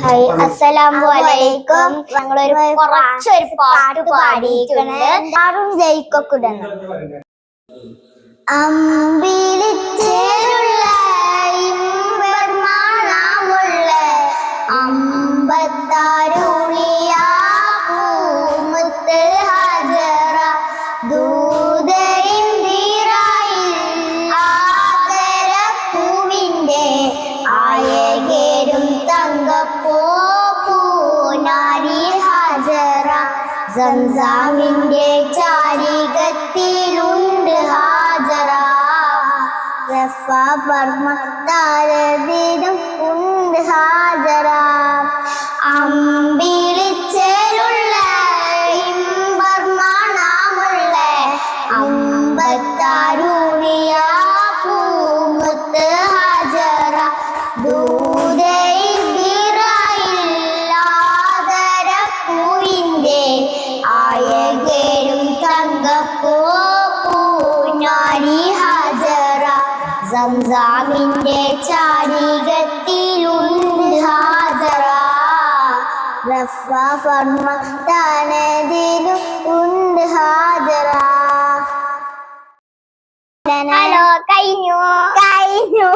Hi അസ്സലാമു അലൈക്കും. ഞങ്ങളൊരു കുറച്ചൊരു പാട്ട് പാടിയിട്ടുണ്ട്. ആറും ജയിക്കൊക്കെ ഇടണം. അമ്പിളിച്ചേരുള്ള സംസാമിന്റെ ചാരികത്തിലുണ്ട് ഹാജറ റഫ പർമ്മ താരതിലും ഉണ്ട് ഹാജറ പൂഞ്ഞാരി ഹാജറ. സംസാമിന്റെ ചാരികത്തിലുണ്ട് ഹാജറ. റഫ ഫർമ തനതിലും ഉണ്ട് ഹാജറ. ഹലോ കഴിഞ്ഞു? കഴിഞ്ഞു.